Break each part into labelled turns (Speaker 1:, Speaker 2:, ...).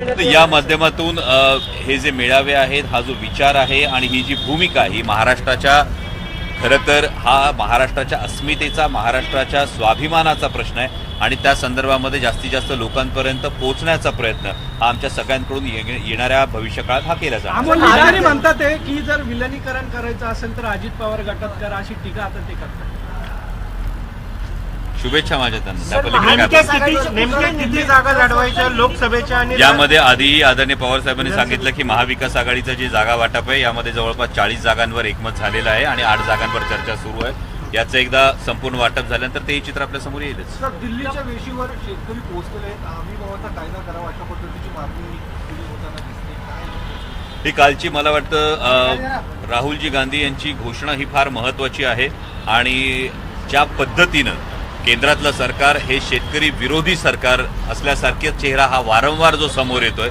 Speaker 1: या माध्यमातून हे जे मेळावे आहेत हा जो विचार आहे आणि ही जी भूमिका ही महाराष्ट्राच्या खरं तर हा महाराष्ट्राच्या अस्मितेचा महाराष्ट्राच्या स्वाभिमानाचा प्रश्न आहे आणि त्या संदर्भामध्ये जास्तीत जास्त लोकांपर्यंत पोहोचण्याचा प्रयत्न हा आमच्या सगळ्यांकडून येणाऱ्या भविष्यकाळात हा केला
Speaker 2: जातो म्हणतात की जर विलनीकरण करायचं असेल तर अजित पवार गटात करा अशी टीका आता ते करतात.
Speaker 1: शुभेच्छा माझ्या त्यांना.
Speaker 3: नेमक्या? किती जागा लढवायच्या लोकसभेच्या आणि
Speaker 1: यामध्ये आधी आदरणीय पवार साहेबांनी सांगितलं की महाविकास आघाडीचं जी जागा वाटप आहे यामध्ये जवळपास चाळीस जागांवर एकमत झालेलं आहे आणि आठ जागांवर चर्चा सुरू आहे. याचं एकदा संपूर्ण वाटप झाल्यानंतर ते चित्र आपल्यासमोर येईलच.
Speaker 4: सर दिल्लीच्या वेशीवर शेतकरी पोहोचलेले आहेत. आम्ही बाबाचा कायदा करावा अशा पद्धतीची मागणी केली होताना दिसते. काय
Speaker 1: ही कालची मला वाटतं राहुलजी गांधी यांची घोषणा ही फार महत्वाची आहे आणि ज्या पद्धतीनं केंद्रातलं सरकार हे शेतकरी विरोधी सरकार असल्यासारखे चेहरा हा वारंवार जो समोर येतोय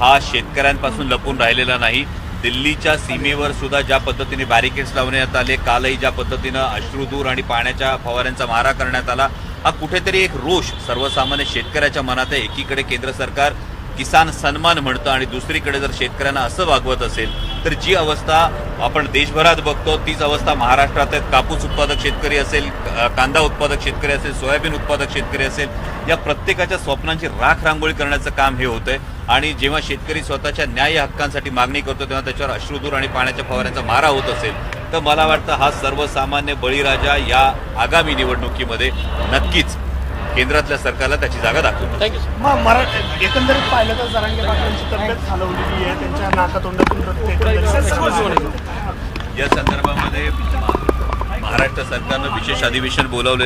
Speaker 1: हा शेतकऱ्यांपासून लपून राहिलेला नाही. दिल्लीच्या सीमेवर सुद्धा ज्या पद्धतीने बॅरिकेड्स लावण्यात आले कालही ज्या पद्धतीनं अश्रुधूर आणि पाण्याच्या फवाऱ्यांचा मारा करण्यात आला हा कुठेतरी एक रोष सर्वसामान्य शेतकऱ्याच्या मनात आहे. एकीकडे केंद्र सरकार किसान सन्मान म्हणतं आणि दुसरीकडे जर शेतकऱ्यांना असं वागवत असेल तर जी अवस्था आपण देशभरात बघतो तीच अवस्था महाराष्ट्रात आहेत. कापूस उत्पादक शेतकरी असेल कांदा उत्पादक शेतकरी असेल सोयाबीन उत्पादक शेतकरी असेल या प्रत्येकाच्या स्वप्नांची राख रांगोळी करण्याचं काम हे होतंय. आणि जेव्हा शेतकरी स्वतःच्या न्याय हक्कांसाठी मागणी करतो तेव्हा त्याच्यावर अश्रुधूर आणि पाण्याच्या फवाऱ्यांचा मारा होत असेल. तर मला वाटतं हा सर्वसामान्य बळीराजा या आगामी निवडणुकीमध्ये नक्कीच केंद्रातल्या सरकारला त्याची जागा दाखवतो.
Speaker 3: मग मरा एकंदरीत पाहिलं तर जरांगे पाटलांची तब्येत आहे. त्यांच्या नाकातोंडातून रक्त
Speaker 1: या संदर्भामध्ये महाराष्ट्र सरकारनं विशेष अधिवेशन बोलावले